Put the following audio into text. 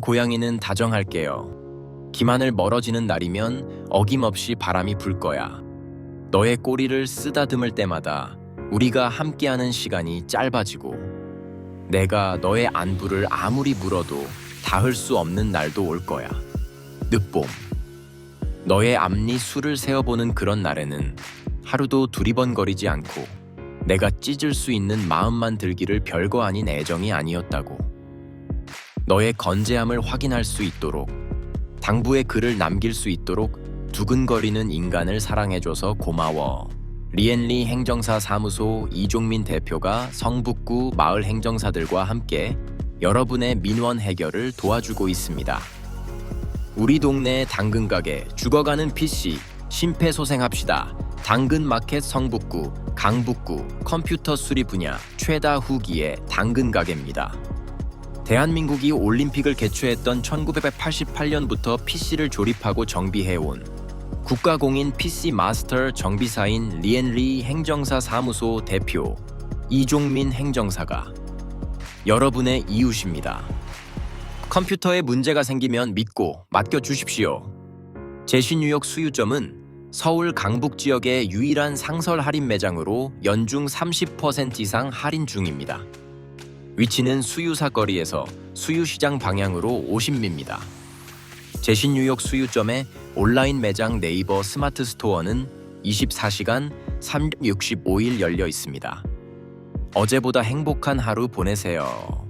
고양이는 다정할게요. 김하늘 멀어지는 날이면 어김없이 바람이 불 거야. 너의 꼬리를 쓰다듬을 때마다 우리가 함께하는 시간이 짧아지고 내가 너의 안부를 아무리 물어도 닿을 수 없는 날도 올 거야. 늦봄. 너의 앞니 수를 세어보는 그런 날에는 하루도 두리번거리지 않고 내가 찢을 수 있는 마음만 들기를 별거 아닌 애정이 아니었다고. 너의 건재함을 확인할 수 있도록 당부의 글을 남길 수 있도록 두근거리는 인간을 사랑해줘서 고마워. 리엔리 행정사 사무소 이종민 대표가 성북구 마을 행정사들과 함께 여러분의 민원 해결을 도와주고 있습니다. 우리 동네 당근 가게 죽어가는 PC 심폐소생합시다. 당근 마켓 성북구 강북구 컴퓨터 수리 분야 최다 후기의 당근 가게입니다. 대한민국이 올림픽을 개최했던 1988년부터 PC를 조립하고 정비해온 국가공인 PC 마스터 정비사인 리엔리 행정사 사무소 대표 이종민 행정사가 여러분의 이웃입니다. 컴퓨터에 문제가 생기면 믿고 맡겨 주십시오. 제시뉴욕 수유점은 서울 강북 지역의 유일한 상설 할인 매장으로 연중 30% 이상 할인 중입니다. 위치는 수유사 거리에서 수유시장 방향으로 50미입니다. 제신뉴욕 수유점의 온라인 매장 네이버 스마트 스토어는 24시간 365일 열려 있습니다. 어제보다 행복한 하루 보내세요.